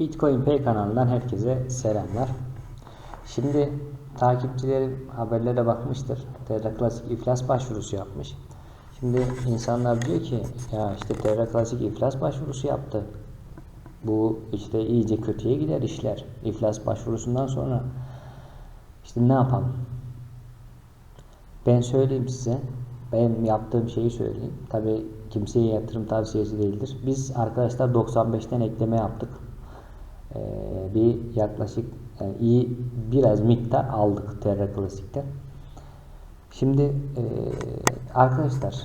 Bitcoin Pay kanalından herkese selamlar. Şimdi takipçilerim haberlere bakmıştır. Terra Klasik iflas başvurusu yapmış. Şimdi insanlar diyor ki ya işte Terra Klasik iflas başvurusu yaptı. Bu işte iyice kötüye gider işler. İflas başvurusundan sonra işte ne yapalım? Ben söyleyeyim size. Ben yaptığım şeyi söyleyeyim. Tabi kimseye yatırım tavsiyesi değildir. Biz arkadaşlar 95'ten ekleme yaptık. Bir yaklaşık yani iyi biraz miktar aldık Terra Classic'ten. Şimdi e, arkadaşlar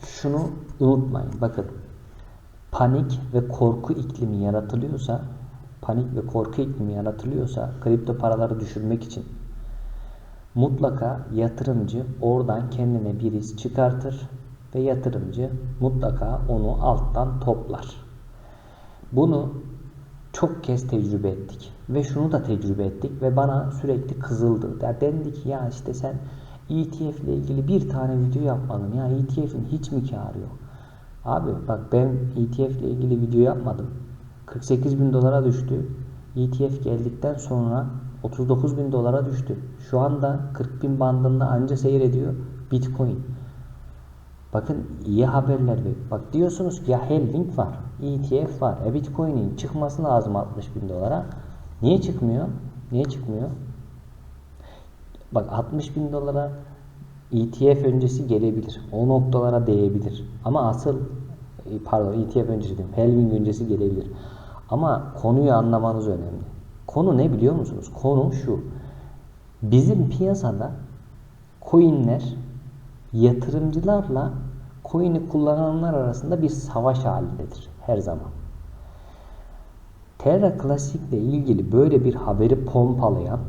şunu unutmayın. Bakın panik ve korku iklimi yaratılıyorsa panik ve korku iklimi yaratılıyorsa kripto paraları düşürmek için mutlaka yatırımcı oradan kendine bir risk çıkartır ve yatırımcı mutlaka onu alttan toplar. Bunu çok kez tecrübe ettik ve şunu da tecrübe ettik ve bana sürekli kızıldı. Ya dendi ki ya işte sen ETF ile ilgili bir tane video yapmadın ya ETF'in hiç mi karı yok? Abi bak ben ETF ile ilgili video yapmadım. 48 bin dolara düştü. ETF geldikten sonra 39 bin dolara düştü. Şu anda 40 bin bandında anca seyrediyor Bitcoin. Bakın iyi haberler ver. Bak diyorsunuz ki ya Helving var, ETF var. E Bitcoin'in çıkması lazım 60 bin dolara. Niye çıkmıyor? Niye çıkmıyor? Bak 60 bin dolara ETF öncesi gelebilir. O noktalara değebilir. Ama asıl e, pardon ETF öncesi değil, Helving öncesi gelebilir. Ama konuyu anlamanız önemli. Konu ne biliyor musunuz? Konu şu. Bizim piyasada coinler yatırımcılarla coin'i kullananlar arasında bir savaş halindedir her zaman. Terra Classic ile ilgili böyle bir haberi pompalayan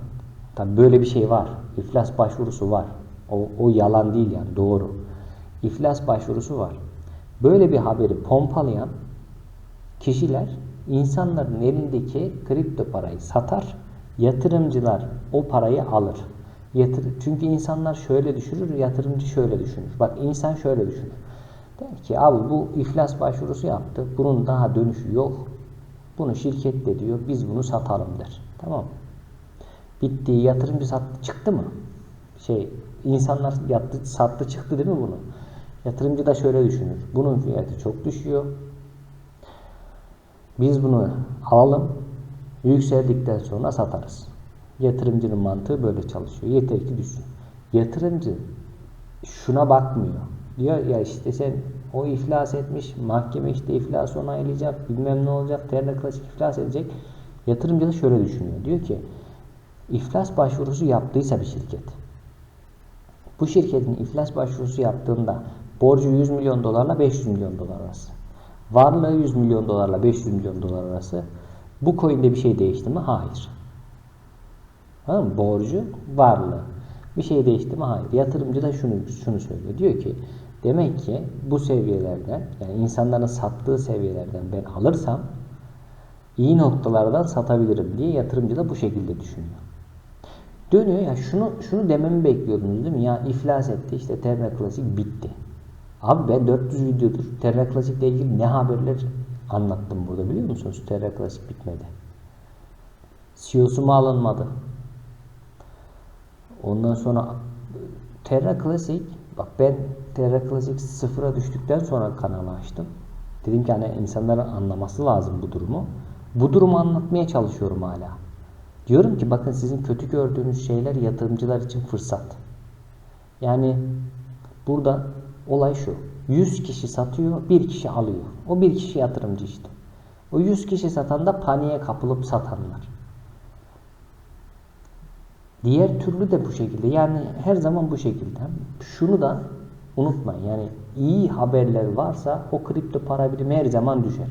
tabi böyle bir şey var. İflas başvurusu var. O, o yalan değil yani doğru. İflas başvurusu var. Böyle bir haberi pompalayan kişiler insanların elindeki kripto parayı satar, yatırımcılar o parayı alır. Yatır, çünkü insanlar şöyle düşünür, yatırımcı şöyle düşünür. Bak insan şöyle düşünür. Der ki abi bu iflas başvurusu yaptı, bunun daha dönüşü yok. Bunu şirket de diyor, biz bunu satalım der. Tamam Bitti, yatırımcı sattı, çıktı mı? Şey, insanlar yattı, sattı, çıktı değil mi bunu? Yatırımcı da şöyle düşünür. Bunun fiyatı çok düşüyor. Biz bunu alalım, yükseldikten sonra satarız. Yatırımcının mantığı böyle çalışıyor. Yeter ki düşsün. Yatırımcı şuna bakmıyor. Diyor ya işte sen o iflas etmiş, mahkeme işte iflas onaylayacak, bilmem ne olacak, Terra Klasik iflas edecek. Yatırımcı da şöyle düşünüyor. Diyor ki iflas başvurusu yaptıysa bir şirket. Bu şirketin iflas başvurusu yaptığında borcu 100 milyon dolarla 500 milyon dolar arası. Varlığı 100 milyon dolarla 500 milyon dolar arası. Bu coin'de bir şey değişti mi? Hayır. Tamam Borcu, varlığı. Bir şey değişti mi? Hayır. Yatırımcı da şunu, şunu söylüyor. Diyor ki demek ki bu seviyelerden yani insanların sattığı seviyelerden ben alırsam iyi noktalardan satabilirim diye yatırımcı da bu şekilde düşünüyor. Dönüyor ya şunu şunu dememi bekliyordunuz değil mi? Ya iflas etti işte Terra Klasik bitti. Abi ben 400 videodur Terra Klasik ile ilgili ne haberler anlattım burada biliyor musunuz? Terra Klasik bitmedi. CEO'su mu alınmadı? Ondan sonra Terra Classic bak ben Terra Classic sıfıra düştükten sonra kanalı açtım. Dedim ki hani insanların anlaması lazım bu durumu. Bu durumu anlatmaya çalışıyorum hala. Diyorum ki bakın sizin kötü gördüğünüz şeyler yatırımcılar için fırsat. Yani burada olay şu. 100 kişi satıyor, bir kişi alıyor. O bir kişi yatırımcı işte. O 100 kişi satan da paniğe kapılıp satanlar. Diğer türlü de bu şekilde. Yani her zaman bu şekilde. Şunu da unutmayın. Yani iyi haberler varsa o kripto para birimi her zaman düşer.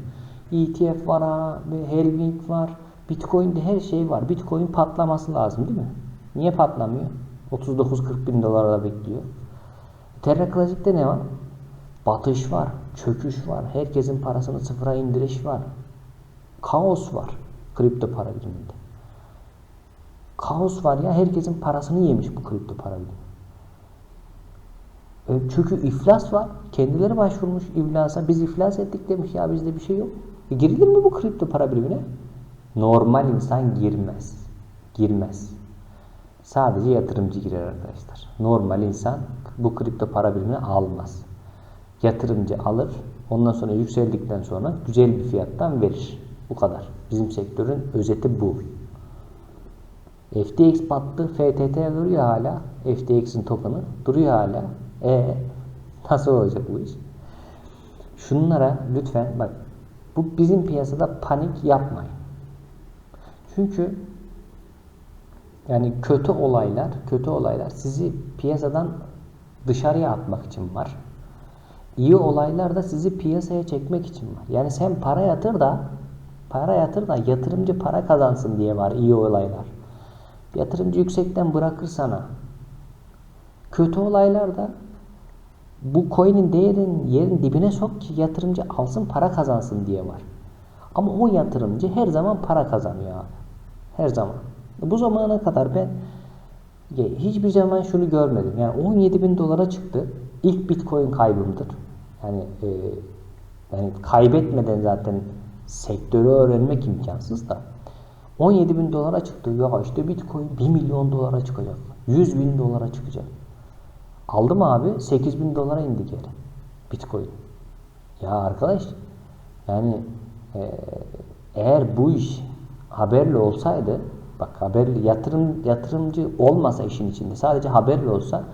ETF var, Helving var, Bitcoin'de her şey var. Bitcoin patlaması lazım değil mi? Niye patlamıyor? 39-40 bin dolara bekliyor. Terra Classic'te ne var? Batış var, çöküş var, herkesin parasını sıfıra indiriş var. Kaos var kripto para biriminde. Kaos var ya herkesin parasını yemiş bu kripto para birimi. E, çünkü iflas var. Kendileri başvurmuş iflasa. Biz iflas ettik demiş ya bizde bir şey yok. E, girelim mi bu kripto para birimine? Normal insan girmez. Girmez. Sadece yatırımcı girer arkadaşlar. Normal insan bu kripto para birimini almaz. Yatırımcı alır. Ondan sonra yükseldikten sonra güzel bir fiyattan verir. Bu kadar. Bizim sektörün özeti bu. FTX battı. FTT duruyor hala. FTX'in token'ı duruyor hala. E nasıl olacak bu iş? Şunlara lütfen bak bu bizim piyasada panik yapmayın. Çünkü yani kötü olaylar, kötü olaylar sizi piyasadan dışarıya atmak için var. İyi olaylar da sizi piyasaya çekmek için var. Yani sen para yatır da para yatır da yatırımcı para kazansın diye var iyi olaylar. Yatırımcı yüksekten bırakır sana. Kötü olaylar da bu coin'in değerin yerin dibine sok ki yatırımcı alsın para kazansın diye var. Ama o yatırımcı her zaman para kazanıyor abi. Her zaman. Bu zamana kadar ben hiçbir zaman şunu görmedim. Yani 17 bin dolara çıktı. İlk bitcoin kaybımdır. Yani e, yani kaybetmeden zaten sektörü öğrenmek imkansız da. 17 bin dolara çıktı. Ya işte bitcoin 1 milyon dolara çıkacak. 100 bin dolara çıkacak. Aldım abi 8 bin dolara indi geri. Bitcoin. Ya arkadaş yani e, eğer bu iş haberli olsaydı bak haberli yatırım yatırımcı olmasa işin içinde sadece haberli olsa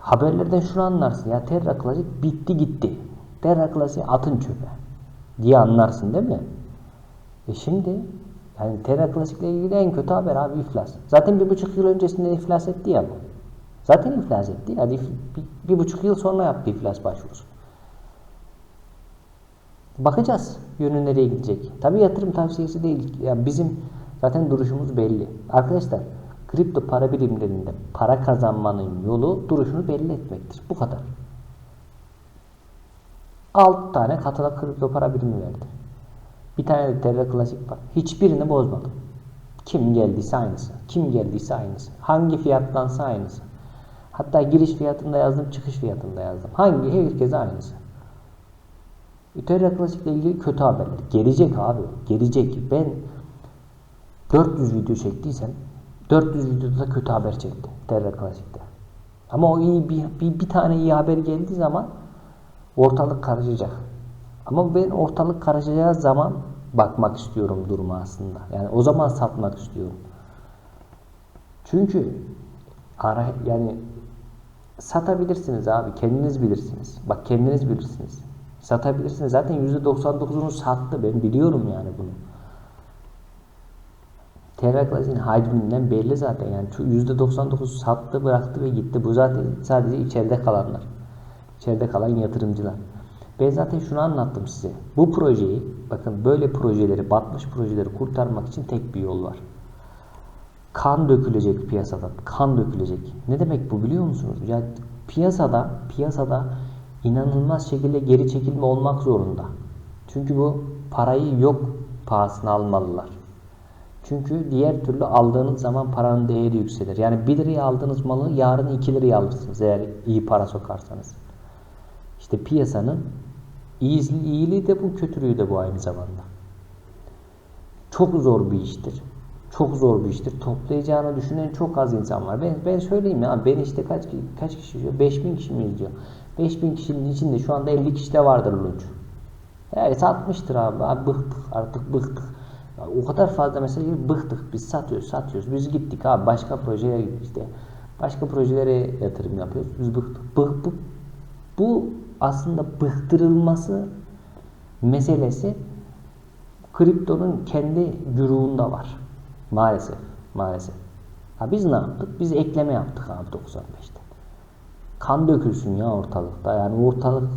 haberlerden şunu anlarsın ya Terra Classic bitti gitti. Terra Classic atın çöpe diye anlarsın değil mi? E şimdi yani Terra Classic ile ilgili en kötü haber abi iflas. Zaten bir buçuk yıl öncesinde iflas etti ya bu. Zaten iflas etti. Yani bir, bir buçuk yıl sonra yaptı iflas başvurusu. Bakacağız yönü nereye gidecek. Tabi yatırım tavsiyesi değil. Yani bizim zaten duruşumuz belli. Arkadaşlar kripto para birimlerinde para kazanmanın yolu duruşunu belli etmektir. Bu kadar. 6 tane katıla kripto para birimi verdi. Bir tane de Terra Klasik var. Hiçbirini bozmadım. Kim geldiyse aynısı. Kim geldiyse aynısı. Hangi fiyattansa aynısı. Hatta giriş fiyatında yazdım, çıkış fiyatında yazdım. Hangi? Herkese aynısı. Terra Classic ile ilgili kötü haberler. Gelecek abi. Gelecek. Ben 400 video çektiysem 400 videoda da kötü haber çekti Terra Classic'te. Ama o iyi bir, bir, bir tane iyi haber geldiği zaman ortalık karışacak. Ama ben ortalık karışacağı zaman bakmak istiyorum duruma aslında. Yani o zaman satmak istiyorum. Çünkü ara yani satabilirsiniz abi. Kendiniz bilirsiniz. Bak kendiniz bilirsiniz. Satabilirsiniz. Zaten %99'unu sattı. Ben biliyorum yani bunu. Terra Classic'in hacminden belli zaten. Yani %99 sattı, bıraktı ve gitti. Bu zaten sadece içeride kalanlar. İçeride kalan yatırımcılar. Ben zaten şunu anlattım size. Bu projeyi, bakın böyle projeleri, batmış projeleri kurtarmak için tek bir yol var. Kan dökülecek piyasadan. Kan dökülecek. Ne demek bu biliyor musunuz? Ya piyasada, piyasada inanılmaz şekilde geri çekilme olmak zorunda. Çünkü bu parayı yok pahasına almalılar. Çünkü diğer türlü aldığınız zaman paranın değeri yükselir. Yani 1 liraya aldığınız malı yarın 2 liraya alırsınız eğer iyi para sokarsanız. İşte piyasanın iyiliği de bu, kötülüğü de bu aynı zamanda. Çok zor bir iştir. Çok zor bir iştir. Toplayacağını düşünen çok az insan var. Ben, ben söyleyeyim ya ben işte kaç kaç kişi izliyor? 5000 kişi mi izliyor? 5000 kişinin içinde şu anda 50 kişi de vardır lunch. Evet satmıştır abi. abi bıktık artık bıktık. Ya, o kadar fazla mesaj gibi bıktık. Biz satıyoruz satıyoruz. Biz gittik abi başka projeye işte başka projelere yatırım yapıyoruz. Biz bıktık. Bık, bu, bu aslında bıktırılması meselesi kriptonun kendi güruğunda var. Maalesef. Maalesef. Ha biz ne yaptık? Biz ekleme yaptık abi 95'te. Kan dökülsün ya ortalıkta. Yani ortalık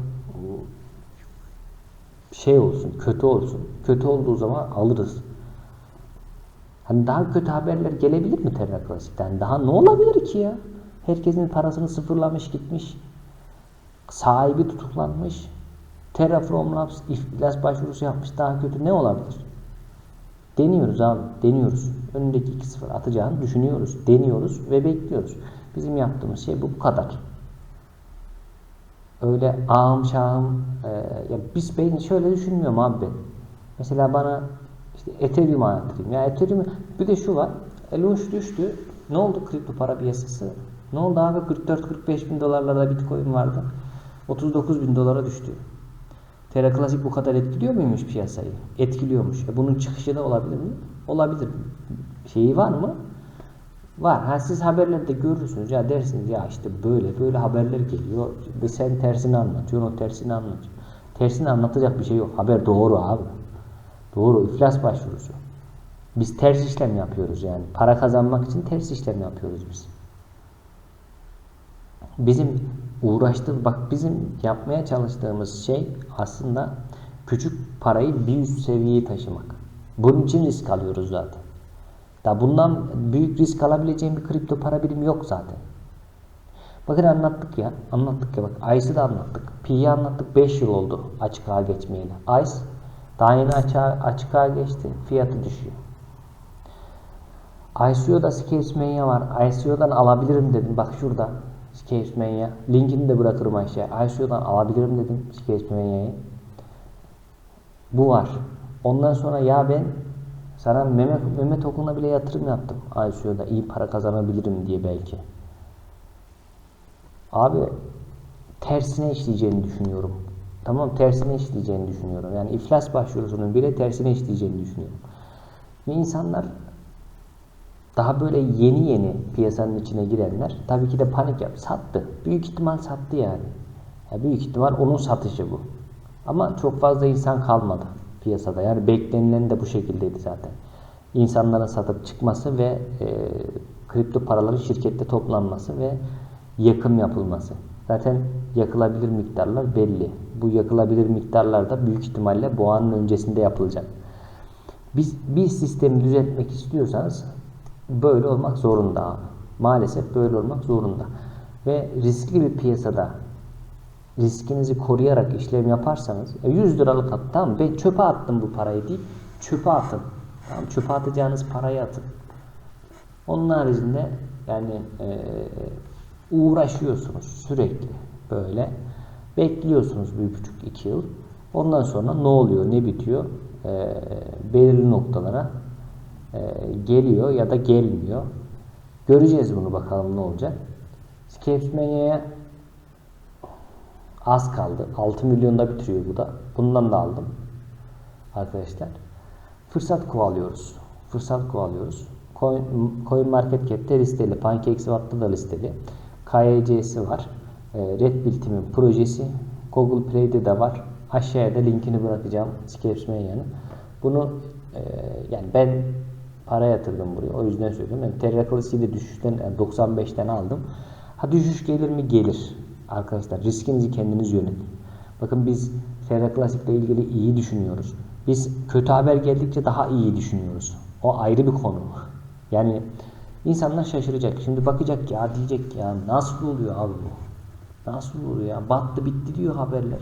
şey olsun, kötü olsun. Kötü olduğu zaman alırız. Hani daha kötü haberler gelebilir mi Terra Classic'ten? Daha ne olabilir ki ya? Herkesin parasını sıfırlamış gitmiş. Sahibi tutuklanmış. Terraform Labs iflas başvurusu yapmış. Daha kötü ne olabilir? Deniyoruz abi. Deniyoruz. Önündeki 2-0 atacağını düşünüyoruz. Deniyoruz ve bekliyoruz. Bizim yaptığımız şey bu, bu kadar. Öyle ağım şahım e, ya biz ben şöyle düşünmüyorum abi ben. Mesela bana İşte Ethereum'a yatırayım. Ya Ethereum bir de şu var. Elon düştü. Ne oldu kripto para piyasası? Ne oldu abi? 44-45 bin dolarlarda Bitcoin vardı. 39 bin dolara düştü. Terra Classic bu kadar etkiliyor muymuş piyasayı? Etkiliyormuş. E bunun çıkışı da olabilir mi? Olabilir. Şeyi var mı? Var. Ha siz haberlerde görürsünüz ya dersiniz ya işte böyle böyle haberler geliyor ve sen tersini anlatıyorsun o tersini anlatıyor. Tersini anlatacak bir şey yok. Haber doğru abi. Doğru. iflas başvurusu. Biz ters işlem yapıyoruz yani. Para kazanmak için ters işlem yapıyoruz biz. Bizim uğraştığımız, bak bizim yapmaya çalıştığımız şey aslında küçük parayı bir üst seviyeye taşımak. Bunun için risk alıyoruz zaten. Da bundan büyük risk alabileceğim bir kripto para birimi yok zaten. Bakın anlattık ya. Anlattık ya bak. ICE'ı da anlattık. Pi'yi anlattık. 5 yıl oldu açığa geçmeyeli. ICE daha yeni açığa, açığa geçti. Fiyatı düşüyor. ICO'da Scales Mania var. ICO'dan alabilirim dedim. Bak şurada. Scales Mania. Linkini de bırakırım aşağıya. ICO'dan alabilirim dedim. Scales Mania'yı. Bu var. Ondan sonra ya ben sana meme, meme token'a bile yatırım yaptım. ICO'da iyi para kazanabilirim diye belki. Abi tersine işleyeceğini düşünüyorum. Tamam tersine işleyeceğini düşünüyorum. Yani iflas başvurusunun bile tersine işleyeceğini düşünüyorum. Ve insanlar daha böyle yeni yeni piyasanın içine girenler tabii ki de panik yap sattı. Büyük ihtimal sattı yani. Ya büyük ihtimal onun satışı bu. Ama çok fazla insan kalmadı piyasada. Yani beklenilen de bu şekildeydi zaten. İnsanların satıp çıkması ve e, kripto paraların şirkette toplanması ve yakım yapılması. Zaten yakılabilir miktarlar belli. Bu yakılabilir miktarlar da büyük ihtimalle bu anın öncesinde yapılacak. Biz bir sistemi düzeltmek istiyorsanız böyle olmak zorunda abi. Maalesef böyle olmak zorunda. Ve riskli bir piyasada riskinizi koruyarak işlem yaparsanız 100 liralık at tamam ben çöpe attım bu parayı deyip çöpe atın. Tamam çöpe atacağınız parayı atın. Onun haricinde yani e, uğraşıyorsunuz sürekli böyle bekliyorsunuz bir buçuk iki yıl. Ondan sonra ne oluyor ne bitiyor e, belirli noktalara e, geliyor ya da gelmiyor. Göreceğiz bunu bakalım ne olacak. Scapesmania'ya az kaldı. 6 milyonda bitiriyor bu da. Bundan da aldım. Arkadaşlar. Fırsat kovalıyoruz. Fırsat kovalıyoruz. Coin, Market Cap'te listeli. PancakeSwap'ta da listeli. KYC'si var. E, Red Bull Team'in projesi. Google Play'de de var. Aşağıya da linkini bırakacağım. Scapesmania'nın. Bunu e, yani ben para yatırdım buraya. O yüzden söylüyorum. Yani Terra Classic'i düşüşten yani 95'ten aldım. Ha düşüş gelir mi? Gelir. Arkadaşlar riskinizi kendiniz yönetin. Bakın biz Terra Classic ile ilgili iyi düşünüyoruz. Biz kötü haber geldikçe daha iyi düşünüyoruz. O ayrı bir konu. Yani insanlar şaşıracak. Şimdi bakacak ya diyecek ya nasıl oluyor abi bu? Nasıl oluyor ya? Battı bitti diyor haberler.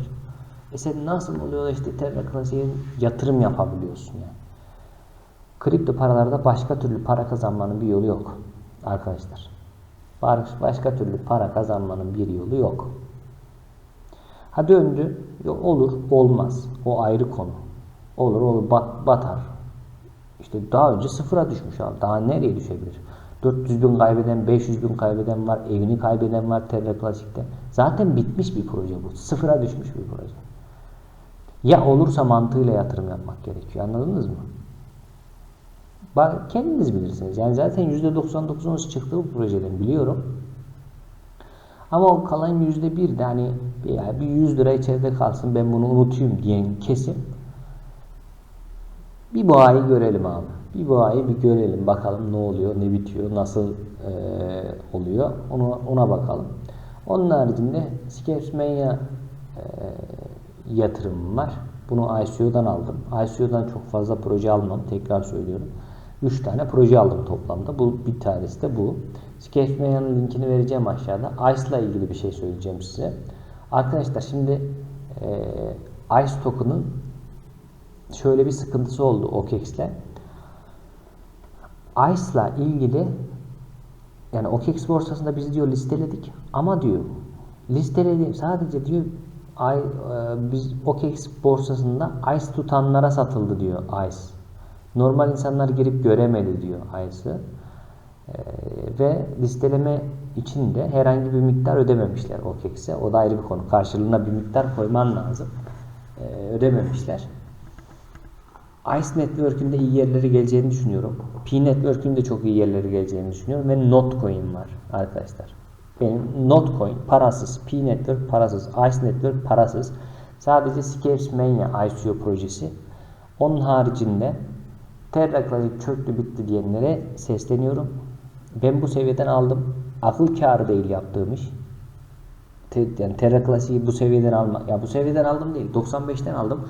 E sen nasıl oluyor işte Terra Classic'e yatırım yapabiliyorsun yani. Kripto paralarda başka türlü para kazanmanın bir yolu yok arkadaşlar. Başka türlü para kazanmanın bir yolu yok. Ha döndü. Olur, olmaz. O ayrı konu. Olur, olur, bat, batar. İşte daha önce sıfıra düşmüş abi. Daha nereye düşebilir? 400 bin kaybeden, 500 bin kaybeden var, evini kaybeden var Terra Classic'te. Zaten bitmiş bir proje bu. Sıfıra düşmüş bir proje. Ya olursa mantığıyla yatırım yapmak gerekiyor. Anladınız mı? Bak kendiniz bilirsiniz. Yani zaten %99'unuz çıktı bu projeden biliyorum. Ama o kalan %1 de hani ya bir 100 lira içeride kalsın ben bunu unutayım diyen kesim bir bu ayı görelim abi. Bir bu ayı bir görelim. Bakalım ne oluyor, ne bitiyor, nasıl e, oluyor. Ona, ona bakalım. Onun haricinde Skepsmania e, yatırımım var. Bunu ICO'dan aldım. ICO'dan çok fazla proje almam. Tekrar söylüyorum. 3 tane proje aldım toplamda. Bu bir tanesi de bu. Sketchmania'nın linkini vereceğim aşağıda. ICE ilgili bir şey söyleyeceğim size. Arkadaşlar şimdi e, ICE token'ın şöyle bir sıkıntısı oldu OKEX ile. ICE ile ilgili yani OKEX borsasında biz diyor listeledik ama diyor listeledik sadece diyor ay, e, biz OKEX borsasında ICE tutanlara satıldı diyor ICE. Normal insanlar girip göremedi diyor Aysı. Ee, ve listeleme için de herhangi bir miktar ödememişler OKEX'e. O da ayrı bir konu. Karşılığına bir miktar koyman lazım. Ee, ödememişler. Ice Network'ün de iyi yerlere geleceğini düşünüyorum. P Network'ün de çok iyi yerlere geleceğini düşünüyorum. Ve Notcoin var arkadaşlar. Benim Notcoin parasız, P Network parasız, Ice Network parasız. Sadece Scarce Mania ICO projesi. Onun haricinde Terra Classic çöktü bitti diyenlere sesleniyorum. Ben bu seviyeden aldım. Akıl kârı değil yaptığım iş. Te, yani Terra Classic'i bu seviyeden alma. Ya bu seviyeden aldım değil. 95'ten aldım.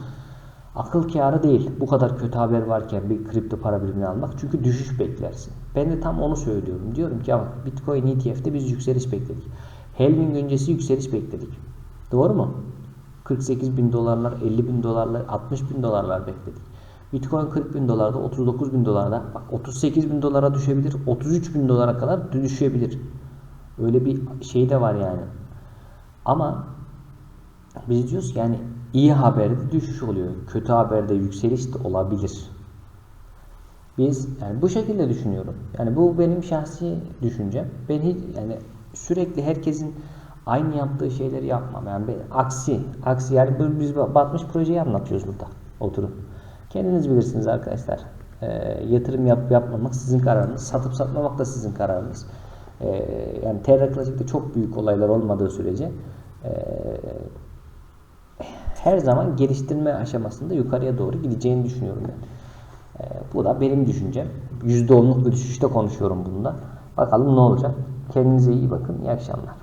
Akıl kârı değil. Bu kadar kötü haber varken bir kripto para birimini almak. Çünkü düşüş beklersin. Ben de tam onu söylüyorum. Diyorum ki ya Bitcoin ETF'de biz yükseliş bekledik. Halving öncesi yükseliş bekledik. Doğru mu? 48 bin dolarlar, 50 bin dolarlar, 60 bin dolarlar bekledik. Bitcoin 40 bin dolarda, 39 bin dolarda, bak 38 bin dolara düşebilir, 33 bin dolara kadar düşebilir. Öyle bir şey de var yani. Ama biz diyoruz ki yani iyi haberde düşüş oluyor. Kötü haberde yükseliş de olabilir. Biz yani bu şekilde düşünüyorum. Yani bu benim şahsi düşüncem. Ben hiç yani sürekli herkesin aynı yaptığı şeyleri yapmam. Yani ben, aksi, aksi yani biz batmış projeyi anlatıyoruz burada. Oturup. Kendiniz bilirsiniz arkadaşlar. E, yatırım yap yapmamak sizin kararınız. Satıp satmamak da sizin kararınız. E, yani Terra Classic'te çok büyük olaylar olmadığı sürece e, her zaman geliştirme aşamasında yukarıya doğru gideceğini düşünüyorum ben. E, bu da benim düşüncem. %10'luk bir düşüşte konuşuyorum bunda. Bakalım ne olacak. Kendinize iyi bakın. İyi akşamlar.